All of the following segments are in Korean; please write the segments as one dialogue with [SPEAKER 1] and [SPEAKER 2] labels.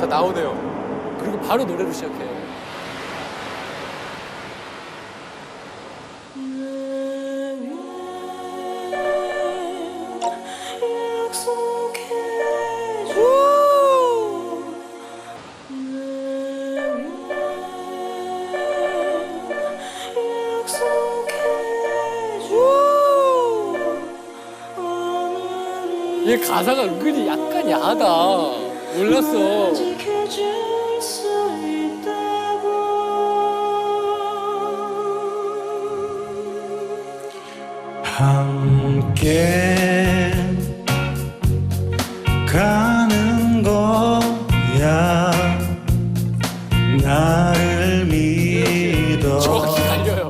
[SPEAKER 1] 자 나오네요. 그리고 바로 노래를 시작해요. 얘 가사가 은근히 약간 야하다. 몰랐어.
[SPEAKER 2] 함께 가는 거야 나를 믿어
[SPEAKER 1] 정확히.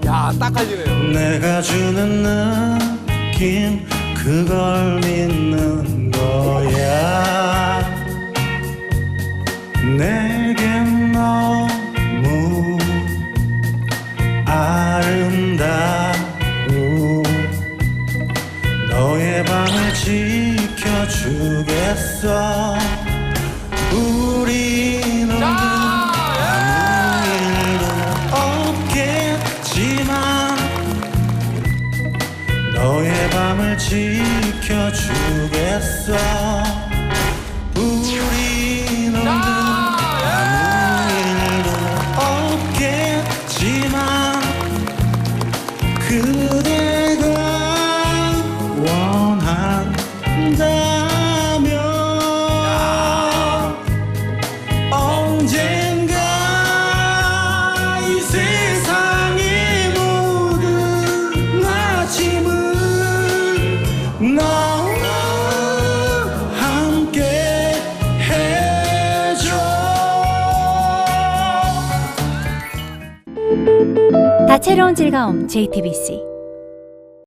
[SPEAKER 1] 야, 딱 갈리네요.
[SPEAKER 2] 내가 주는 느낌 그걸 믿는 내겐 너무 아름다워 너의 밤을 지켜주겠어. 우리는 아무 일도 없겠지만 너의 밤을 지켜주겠어 그대
[SPEAKER 3] 다채로운 즐거움 JTBC